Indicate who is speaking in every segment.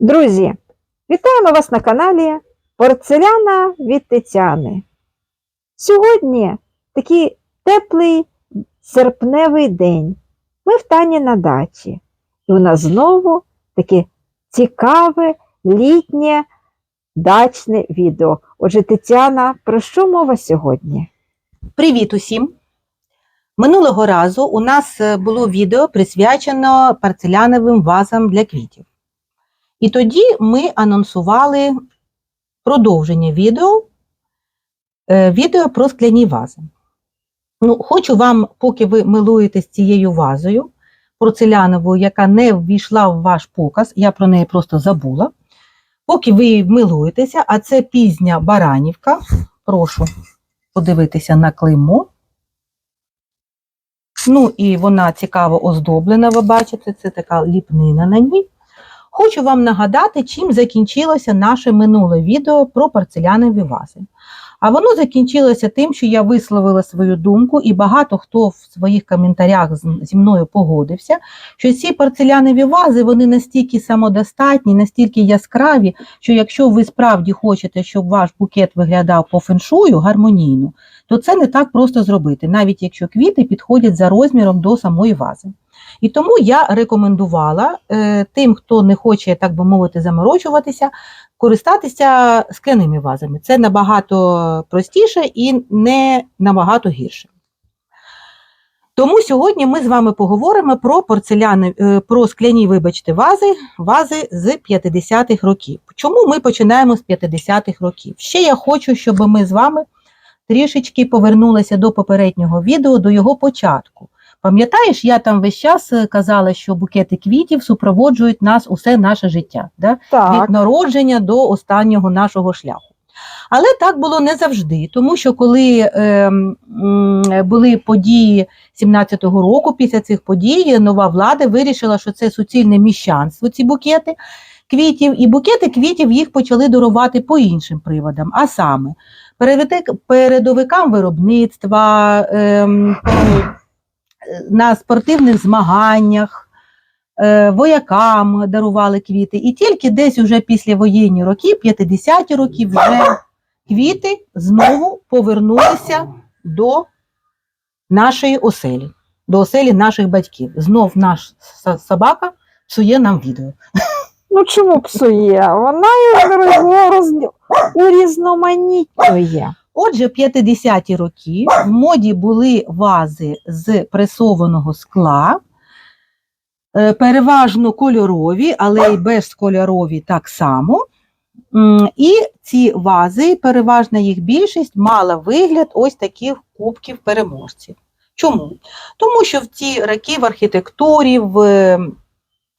Speaker 1: Друзі, вітаємо вас на каналі Порцеляна від Тетяни. Сьогодні такий теплий серпневий день. Ми в Тані на дачі. І у нас знову таке цікаве літнє дачне відео. Отже, Тетяна, про що мова сьогодні?
Speaker 2: Привіт усім! Минулого разу у нас е, було відео присвячено парцеляновим вазам для квітів. І тоді ми анонсували продовження відео, е, відео про скляні вази. Ну, хочу вам, поки ви милуєтесь цією вазою порцеляновою, яка не ввійшла в ваш показ, я про неї просто забула. Поки ви милуєтеся, а це пізня баранівка. Прошу подивитися на клеймо. Ну, і вона цікаво оздоблена, ви бачите, це така ліпнина на ній. Хочу вам нагадати, чим закінчилося наше минуле відео про порцелянові вази. А воно закінчилося тим, що я висловила свою думку, і багато хто в своїх коментарях зі мною погодився, що ці порцелянові вази вони настільки самодостатні, настільки яскраві, що якщо ви справді хочете, щоб ваш букет виглядав по феншую гармонійно, то це не так просто зробити, навіть якщо квіти підходять за розміром до самої вази. І тому я рекомендувала е, тим, хто не хоче, так би мовити, заморочуватися, користатися скляними вазами. Це набагато простіше і не набагато гірше. Тому сьогодні ми з вами поговоримо про порцеляни, е, про скляні, вибачте, вази, вази з 50-х років. Чому ми починаємо з 50-х років? Ще я хочу, щоб ми з вами трішечки повернулися до попереднього відео, до його початку. Пам'ятаєш, я там весь час е, казала, що букети квітів супроводжують нас усе наше життя, да?
Speaker 1: Так,
Speaker 2: від народження до останнього нашого шляху. Але так було не завжди, тому що коли е, м, були події 17-го року, після цих подій нова влада вирішила, що це суцільне міщанство, ці букети квітів, і букети квітів їх почали дарувати по іншим приводам, а саме передовикам виробництва, по- на спортивних змаганнях, е, воякам дарували квіти. І тільки десь уже після воєнні роки, 50-ті роки, вже квіти знову повернулися до нашої оселі, до оселі наших батьків. Знов наш собака псує нам відео.
Speaker 1: ну чому псує? Вона роз- роз- урізноманітнює.
Speaker 2: Отже, в 50-ті роки в моді були вази з пресованого скла, е, переважно кольорові, але й безкольорові так само. І ці вази, переважна їх більшість, мала вигляд ось таких кубків переможців. Чому? Тому що в ті роки в архітектурі, в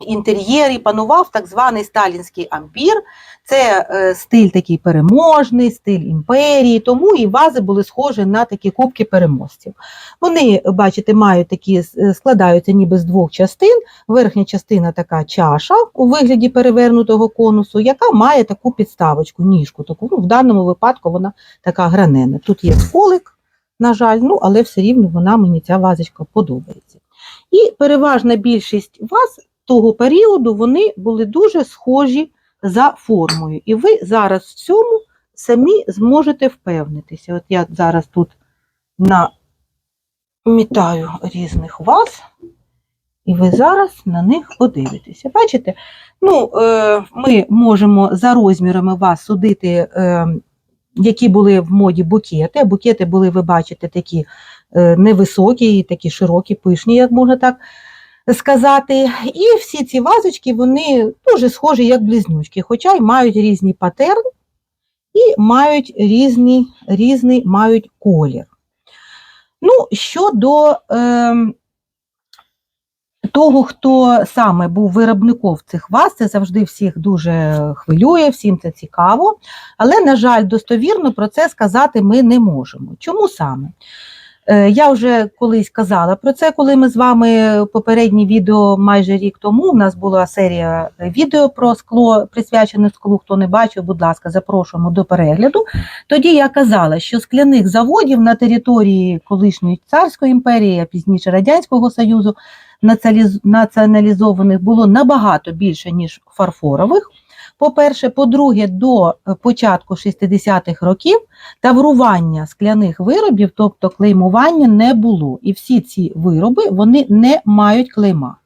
Speaker 2: інтер'єрі панував так званий сталінський ампір, це е, стиль такий переможний, стиль імперії, тому і вази були схожі на такі кубки переможців. Вони, бачите, мають такі е, складаються ніби з двох частин. Верхня частина така чаша у вигляді перевернутого конусу, яка має таку підставочку, ніжку. Таку, ну, в даному випадку вона така гранена. Тут є сколик, на жаль, ну, але все рівно вона мені ця вазочка подобається. І переважна більшість ваз того періоду вони були дуже схожі за формою. І ви зараз в цьому самі зможете впевнитися. От я зараз тут намітаю різних ваз, і ви зараз на них подивитеся. Бачите? Ну, е, ми можемо за розмірами вас судити, е, які були в моді букети. Букети були, ви бачите, такі е, невисокі, такі широкі, пишні, як можна так сказати. І всі ці вазочки вони дуже схожі, як близнючки, хоча й мають різні патерн і мають різний, різний мають колір. Ну, щодо е, того, хто саме був виробником цих ваз, це завжди всіх дуже хвилює, всім це цікаво. Але, на жаль, достовірно про це сказати ми не можемо. Чому саме? Е, Я вже колись казала про це, коли ми з вами попереднє відео майже рік тому. У нас була серія відео про скло, присвячене склу. Хто не бачив, будь ласка, запрошуємо до перегляду. Тоді я казала, що скляних заводів на території колишньої царської імперії, а пізніше Радянського Союзу націоналізованих було набагато більше, ніж фарфорових. По-перше, по-друге, до е, початку 60-х років таврування скляних виробів, тобто клеймування, не було. І всі ці вироби вони не мають клейма.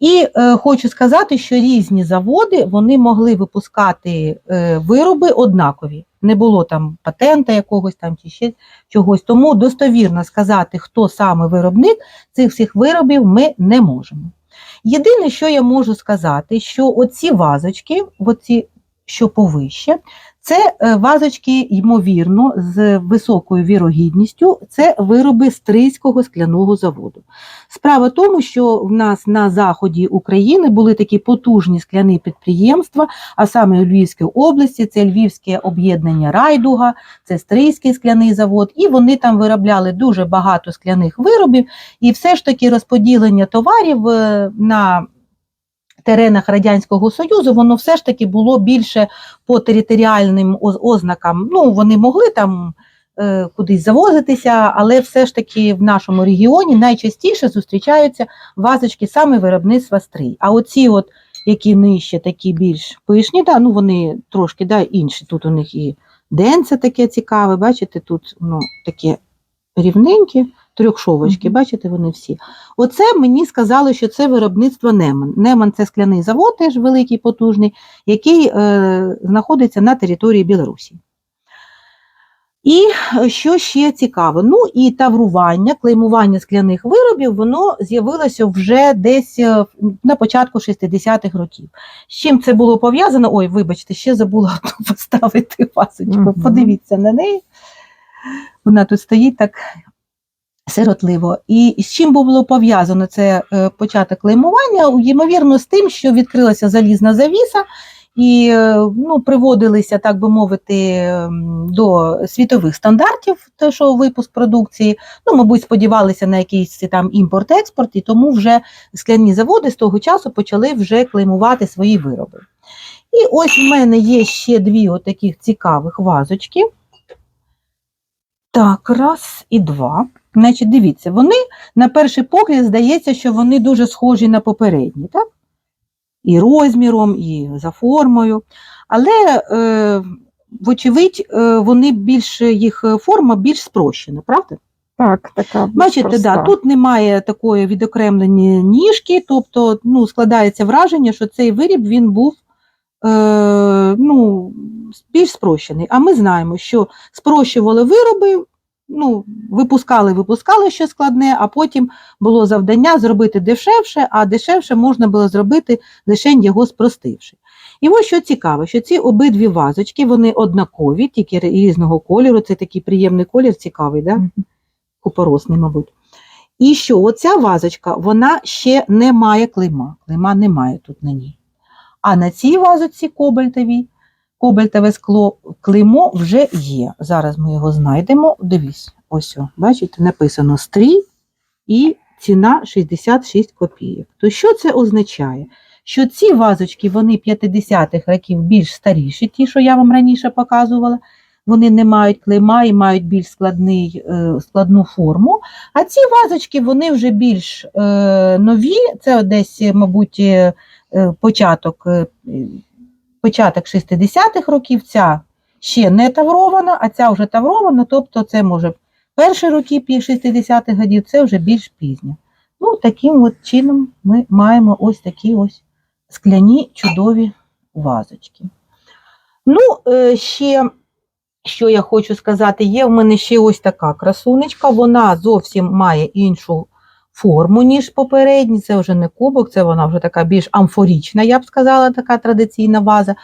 Speaker 2: І е, хочу сказати, що різні заводи вони могли випускати е, вироби однакові. Не було там патента якогось там чи ще чогось. Тому достовірно сказати, хто саме виробник цих всіх виробів, ми не можемо. Єдине, що я можу сказати, що оці вазочки, оці, що повище, це е, вазочки, ймовірно, з високою вірогідністю, це вироби Стрийського скляного заводу. Справа в тому, що в нас на заході України були такі потужні скляні підприємства, а саме у Львівській області, це Львівське об'єднання Райдуга, це Стрийський скляний завод, і вони там виробляли дуже багато скляних виробів, і все ж таки розподілення товарів е, на теренах Радянського Союзу, воно все ж таки було більше по територіальним ознакам. Ну, вони могли там е, кудись завозитися, але все ж таки в нашому регіоні найчастіше зустрічаються вазочки саме виробництва стрій. А оці, от, які нижче, такі більш пишні, да, ну вони трошки да, інші. Тут у них і денце таке цікаве, бачите, тут ну, таке рівненькі, трьохшовочки,
Speaker 1: Мгм.
Speaker 2: бачите, вони всі. Оце мені сказали, що це виробництво Неман. Неман це скляний завод, теж великий, потужний, який е, знаходиться на території Білорусі. І е, що ще цікаво? Ну і таврування, клеймування скляних виробів, воно з'явилося вже десь е, на початку 60-х років. З чим це було пов'язано? Ой, вибачте, ще забула поставити пасочку.
Speaker 1: Мгм.
Speaker 2: Подивіться на неї. Вона тут стоїть так сиротливо. І з чим було пов'язано це е, початок клеймування? Ймовірно, з тим, що відкрилася залізна завіса, і е, ну, приводилися, так би мовити, до світових стандартів, те, що випуск продукції. Ну, мабуть, сподівалися на якийсь там імпорт-експорт, і тому вже скляні заводи з того часу почали вже клеймувати свої вироби. І ось в мене є ще дві отаких цікавих вазочки. Так, раз і два. Значить, дивіться, вони на перший погляд здається, що вони дуже схожі на попередні, так? І розміром, і за формою. Але, е, вочевидь, е, вони більш, їх форма більш спрощена, правда?
Speaker 1: Так, така
Speaker 2: Бачите,
Speaker 1: проста.
Speaker 2: да, тут немає такої відокремлені ніжки, тобто ну, складається враження, що цей виріб він був е, ну, більш спрощений. А ми знаємо, що спрощували вироби, ну, випускали, випускали щось складне, а потім було завдання зробити дешевше, а дешевше можна було зробити лише його спростивши. І ось що цікаво, що ці обидві вазочки, вони однакові, тільки різного кольору. Це такий приємний колір, цікавий, да? Купоросний, мабуть. І що оця вазочка, вона ще не має клейма. Клейма немає тут на ній. А на цій вазочці кобальтовій, кобальтове скло, клеймо вже є. Зараз ми його знайдемо. Дивіться, ось, о, бачите, написано стрій і ціна 66 копійок. То що це означає? Що ці вазочки, вони 50-х років більш старіші, ті, що я вам раніше показувала, вони не мають клейма і мають більш складний, е, складну форму. А ці вазочки вони вже більш е, нові. Це десь, мабуть, е, початок, початок 60-х років. Ця ще не таврована, а ця вже таврована, тобто це може перші роки пі- 60-х годів, це вже більш пізньо. Ну, таким от чином ми маємо ось такі ось скляні чудові вазочки. Ну, е, ще що я хочу сказати, є в мене ще ось така красунечка, вона зовсім має іншу форму, ніж попередні. Це вже не кубок, це вона вже така більш амфорічна, я б сказала, така традиційна ваза.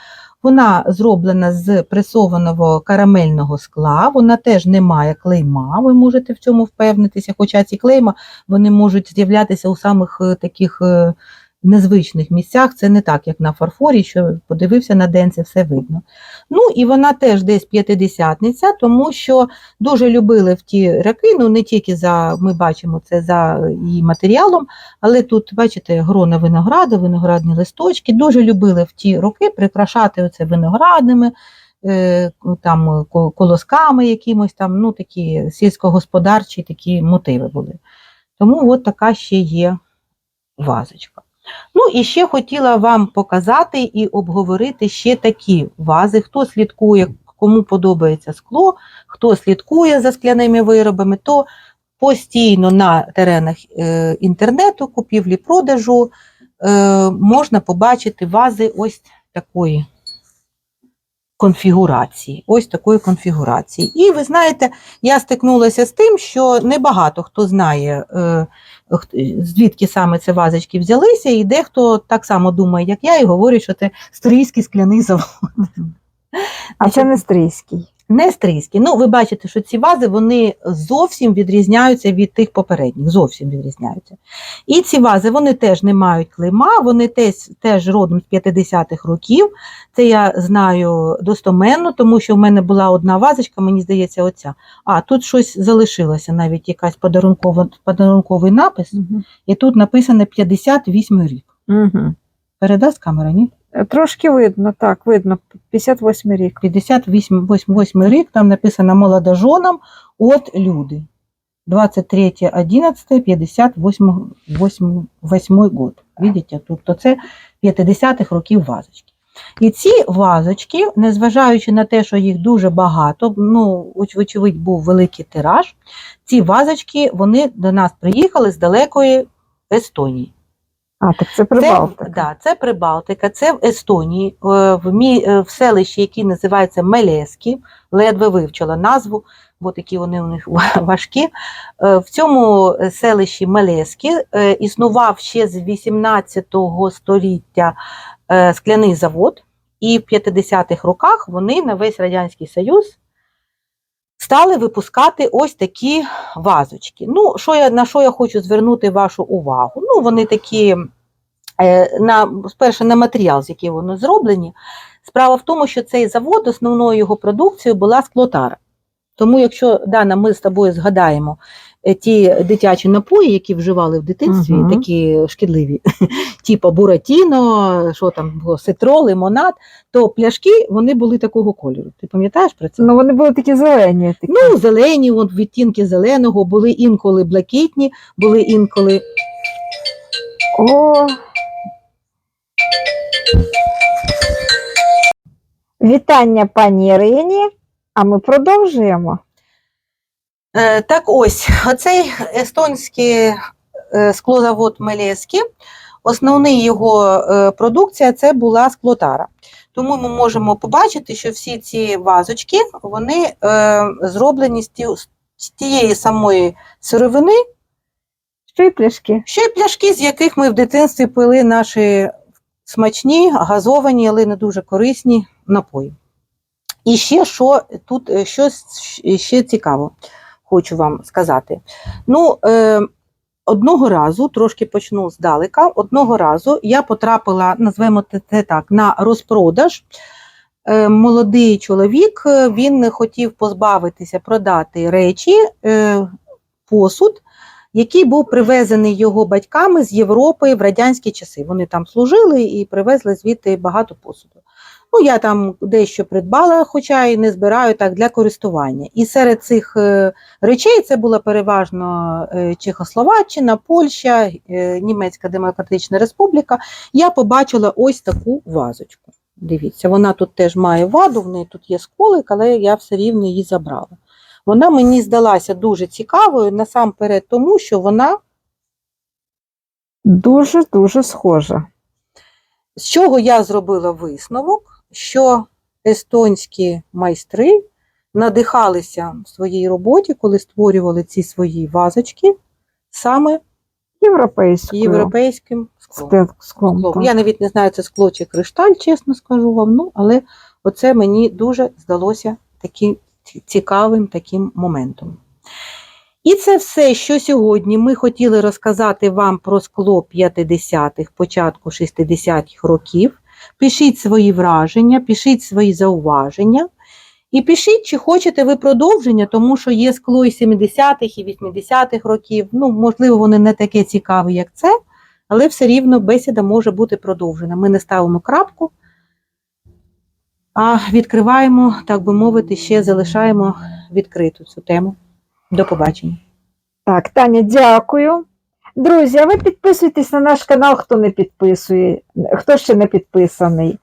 Speaker 2: Вона зроблена з пресованого карамельного скла, вона теж не має клейма, ви можете в цьому впевнитися. Хоча ці клейма вони можуть з'являтися у самих е, таких е, незвичних місцях. Це не так, як на фарфорі, що подивився на день, це все видно. Ну і вона теж десь п'ятидесятниця, тому що дуже любили в ті роки, ну не тільки за ми бачимо це за її матеріалом, але тут, бачите, грона винограду, виноградні листочки. Дуже любили в ті роки прикрашати оце виноградними, е, там колосками якимось там, ну такі сільськогосподарчі такі мотиви були. Тому от така ще є вазочка. Ну і ще хотіла вам показати і обговорити ще такі вази. Хто слідкує, кому подобається скло, хто слідкує за скляними виробами, то постійно на теренах е, інтернету, купівлі-продажу е, можна побачити вази ось такої конфігурації. Ось такої конфігурації. І ви знаєте, я стикнулася з тим, що небагато хто знає, е, звідки саме ці вазочки взялися, і дехто так само думає, як я, і говорить, що це стрийський скляний завод.
Speaker 1: А це не стрийський.
Speaker 2: Не стрийський. Ну, ви бачите, що ці вази вони зовсім відрізняються від тих попередніх, зовсім відрізняються. І ці вази вони теж не мають клейма, вони теж, теж родом з 50-х років. Це я знаю достоменно, тому що в мене була одна вазочка, мені здається, оця. А тут щось залишилося, навіть якась подарункова, подарунковий напис,
Speaker 1: Угу.
Speaker 2: і тут написано 58 рік.
Speaker 1: Угу.
Speaker 2: Передасть камера, ні?
Speaker 1: Трошки видно, так, видно. 58 рік.
Speaker 2: 58 восьм рік, там написано молодожонам от люди. 23 11 58 8, 8 год. Видите, тут це 50-х років вазочки. І ці вазочки, незважаючи на те, що їх дуже багато, ну, оч- вочевидь, був великий тираж, ці вазочки вони до нас приїхали з далекої Естонії.
Speaker 1: А, так це Прибалтика.
Speaker 2: Це, да, це Прибалтика, це в Естонії, е, в, мі, е, в селищі, яке називається Мелеські, ледве вивчила назву, бо такі вони у них важкі. Е, В цьому селищі Мелеські е, існував ще з 18 століття скляний завод, і в 50-х роках вони на весь Радянський Союз стали випускати ось такі вазочки. Ну, що я, на що я хочу звернути вашу увагу? Ну, вони такі, е, на, спершу на матеріал, з яким вони зроблені. Справа в тому, що цей завод, основною його продукцією була склотара. Тому, якщо Дана, ми з тобою згадаємо ті дитячі напої, які вживали в дитинстві,
Speaker 1: Мгм.
Speaker 2: такі шкідливі, типу буратіно, що там було, ситро, лимонад, то пляшки вони були такого кольору. Ти пам'ятаєш про це?
Speaker 1: Ну, вони були такі зелені. Такі.
Speaker 2: Ну, зелені, от відтінки зеленого, були інколи блакитні, були інколи.
Speaker 1: О. Вітання пані Ірині, а ми продовжуємо.
Speaker 2: Е, так ось, оцей естонський е, склозавод Мелєський, основний його е, продукція це була склотара. Тому ми можемо побачити, що всі ці вазочки вони зроблені з, тієї самої сировини,
Speaker 1: Що й пляшки?
Speaker 2: що й пляшки, з яких ми в дитинстві пили наші смачні, газовані, але не дуже корисні напої. І ще що тут щось ще цікаво, хочу вам сказати. Ну, е, одного разу, трошки почну здалека, одного разу я потрапила, назвемо це- так, на розпродаж. Е, Молодий чоловік е, він хотів позбавитися, продати речі, е, посуд, який був привезений його батьками з Європи в радянські часи. Вони там служили і привезли звідти багато посуду. Ну, я там дещо придбала, хоча і не збираю так для користування. І серед цих е, речей це була переважно е, Чехословаччина, Польща, е, Німецька Демократична Республіка. Я побачила ось таку вазочку. Дивіться, вона тут теж має ваду, в неї тут є сколик, але я все рівно її забрала. Вона мені здалася дуже цікавою насамперед, тому що вона
Speaker 1: Дуже-дуже схожа.
Speaker 2: з чого я зробила висновок, що естонські майстри надихалися в своїй роботі, коли створювали ці свої вазочки саме
Speaker 1: Європейською.
Speaker 2: європейським склом.
Speaker 1: Склом.
Speaker 2: склом. Я навіть не знаю, це скло чи кришталь, чесно скажу вам. Ну, але оце мені дуже здалося таким цікавим таким моментом. І це все, що сьогодні ми хотіли розказати вам про скло 50-х, початку 60-х років. Пишіть свої враження, пишіть свої зауваження. І пишіть, чи хочете ви продовження, тому що є скло і 70-х, і 80-х років. Ну, можливо, вони не таке цікаві, як це, але все рівно бесіда може бути продовжена. Ми не ставимо крапку, а відкриваємо, так би мовити, ще залишаємо відкриту цю тему. До побачення.
Speaker 1: Так, Таня, дякую. Друзі, а ви підписуйтесь на наш канал, хто не підписує, хто ще не підписаний.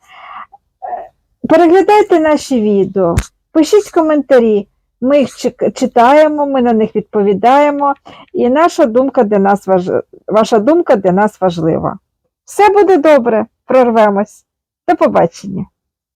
Speaker 1: Переглядайте наші відео, пишіть коментарі. Ми їх читаємо, ми на них відповідаємо, і наша думка для нас важ... ваша думка для нас важлива. Все буде добре, прорвемось. До побачення.